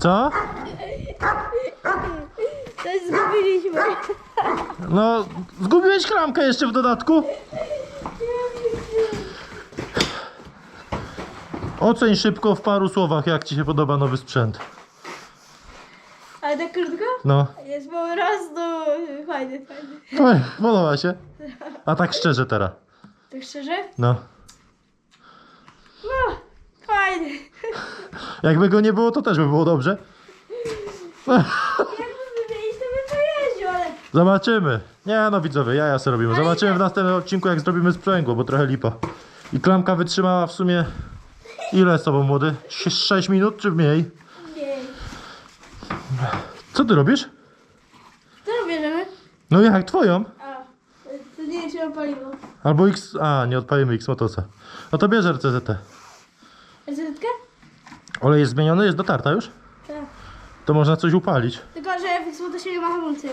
Co? Coś zgubiliśmy. No, zgubiłeś klamkę jeszcze w dodatku? Oceń szybko w paru słowach, jak ci się podoba nowy sprzęt. Ale tak krótko? No, Jest po prostu fajny, fajny. Oj, podoba się. A tak szczerze teraz. Tak szczerze? No. No, fajny. Jakby go nie było, to też by było dobrze. Jakby wymienić, to bym pojeździł, ale... Zobaczymy. Nie no widzowie, jaja sobie robimy. Zobaczymy w następnym odcinku jak zrobimy sprzęgło, bo trochę lipa. I klamka wytrzymała w sumie... Ile z tobą młody? 6 minut czy mniej? Nie. Co ty robisz? Co bierzemy? No jak twoją? A, to nie mam paliwo. Albo X... A, nie odpalimy X motosa. No to bierz RCZT. Rezetkę? Olej jest zmieniony? Jest dotarta już? Tak. To można coś upalić. Tylko, że w eksploatacji nie ma hamulcy.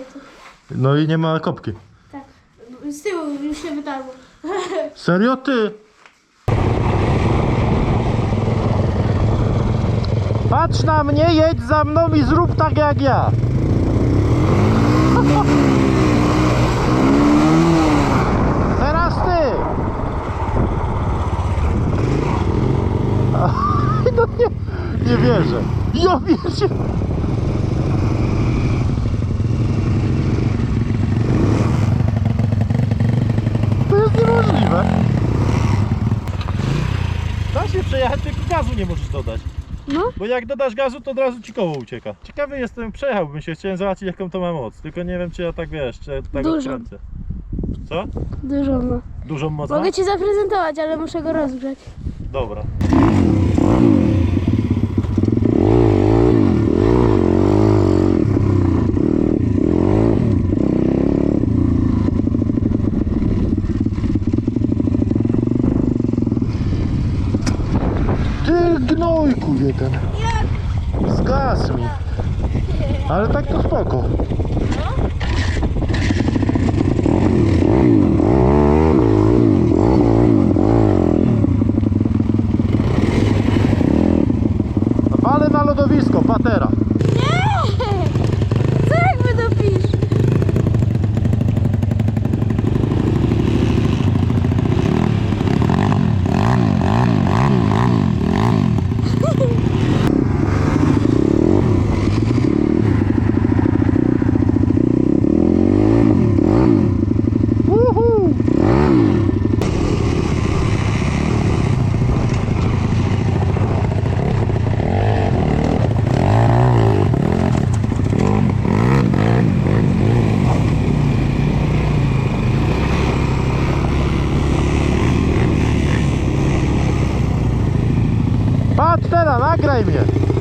No i nie ma kopki. Tak. Z tyłu już się wytarło. Serio ty? Patrz na mnie, jedź za mną i zrób tak jak ja. Teraz ty. Nie, wierzę. Ja wierzę. To jest niemożliwe. Da się przejechać, tylko gazu nie możesz dodać. No. Bo jak dodasz gazu, to od razu ci koło ucieka. Ciekawy jestem, przejechałbym się, chciałem zobaczyć jaką to ma moc. Tylko nie wiem, czy ja tak wiesz, czy ja tak Dużą. odkręcę. Co? Dużo ma. Dużą moc ma? Mogę ci zaprezentować, ale muszę go rozgrzać. Dobra. Ty Jak? Zgasł mi. Ale tak to spoko. Palę na lodowisko, patera. Nie! Co jak wydopisz? Uhu. Patrz teraz, nagraj mnie.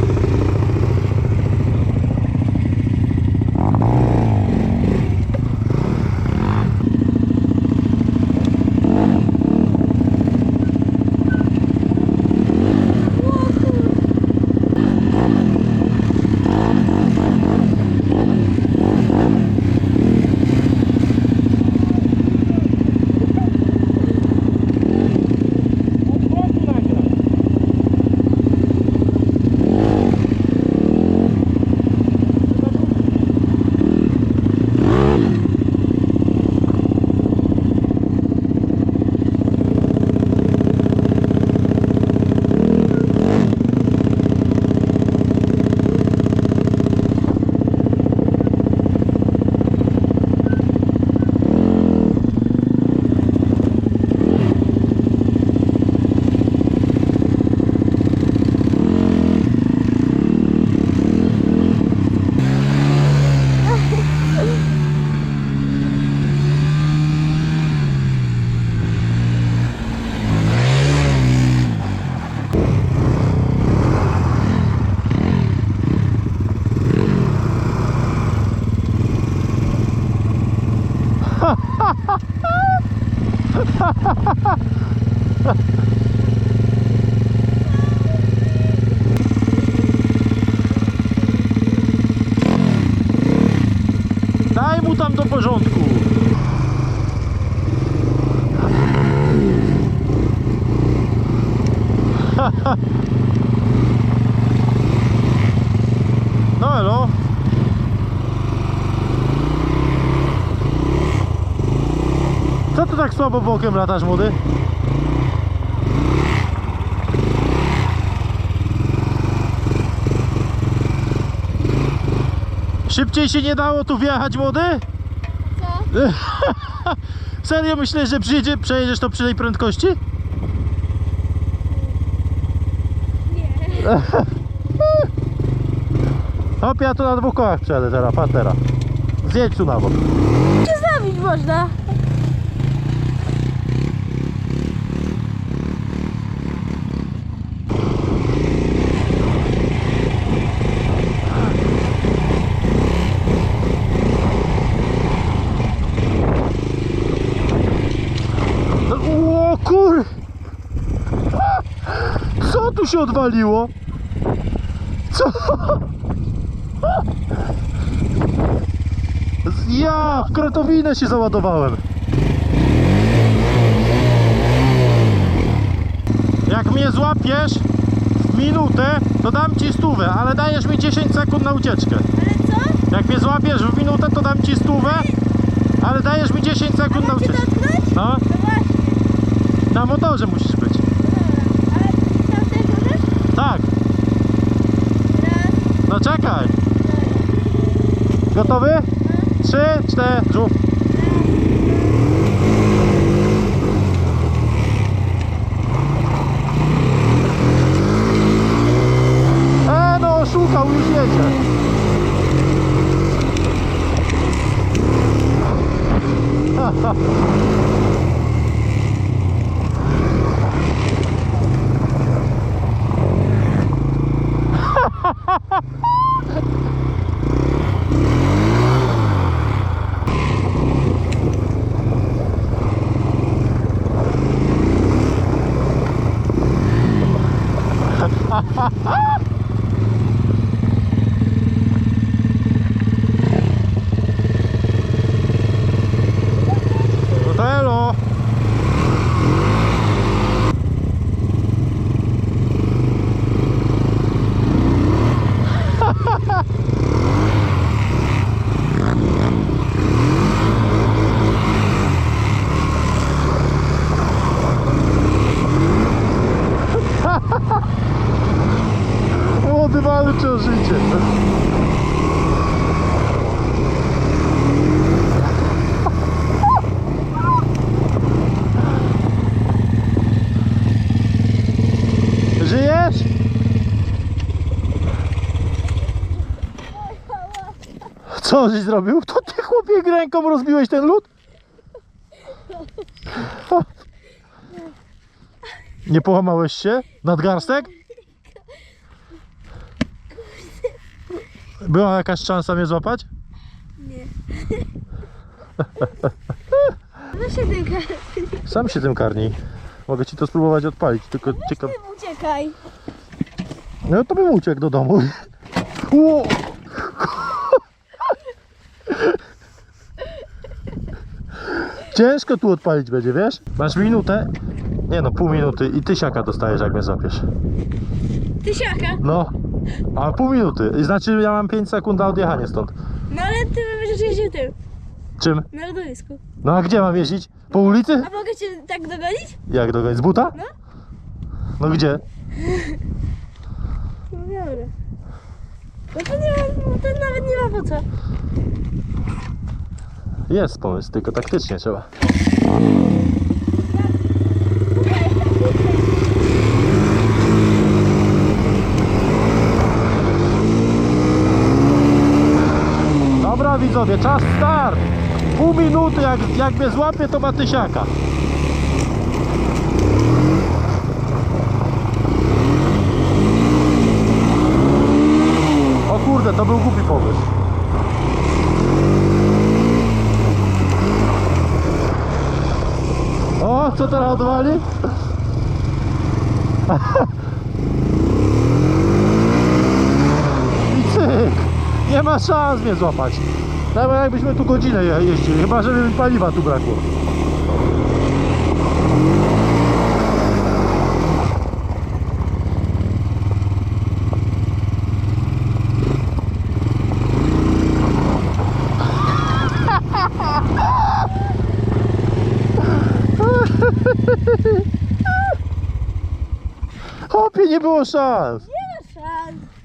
Daj mu tam do porządku. No elo. Co ty tak słabo bokiem latasz, młody? Szybciej się nie dało tu wjechać, młody? Co? Serio myślę, że przyjedzie, przejedziesz to przy tej prędkości? Nie. Hop, ja tu na dwóch kołach przejadę teraz, patrz teraz. Zjedź tu na bok. Nie zabić można. O kur... Co tu się odwaliło? Co? Ja w krotowinę się załadowałem. Jak mnie złapiesz w minutę, to dam ci stówę, ale dajesz mi 10 sekund na ucieczkę. Ale co? Jak mnie złapiesz w minutę, to dam ci stówę, ale dajesz mi 10 sekund na ucieczkę. No, No właśnie. na motorze musisz być. Dobra. Ale tam też możesz? Tak, Raz. No czekaj. Gotowy? Trzy, cztery, żółw. E no, szukał, już jedzie. No to elo. Młody walczy o życie. Żyjesz? Co żeś zrobił? To ty chłopie ręką rozbiłeś ten lód? Nie połamałeś się? Nadgarstek? Była jakaś szansa mnie złapać? Nie. Weź się dyka. Sam się tym karnij. Mogę ci to spróbować odpalić, tylko ciekaw... Ty uciekaj. No to bym uciekł do domu. Ło! Ciężko tu odpalić będzie, wiesz? Masz minutę? Nie no, pół minuty i tysiaka dostajesz jak mnie złapiesz. Tysiaka. No, a pół minuty. I Znaczy ja mam 5 sekund na odjechanie stąd. No ale ty będziesz jeździł tym. Czym? Na lodowisku. No a gdzie mam jeździć? Po ulicy? A mogę cię tak dogonić? Jak dogonić? Z buta? No. No gdzie? No dobra. No to nie ma, no to nawet nie ma po co. Jest pomysł, tylko taktycznie trzeba. Widzowie, czas start! Pół minuty, jak, jak mnie złapie to ma tysiaka. O kurde, to był głupi pomysł. O, co teraz odwali? I cyk! Nie ma szans mnie złapać. Nawet jakbyśmy tu godzinę je- jeździli, chyba żeby mi paliwa tu brakło. Hopie, nie było szans.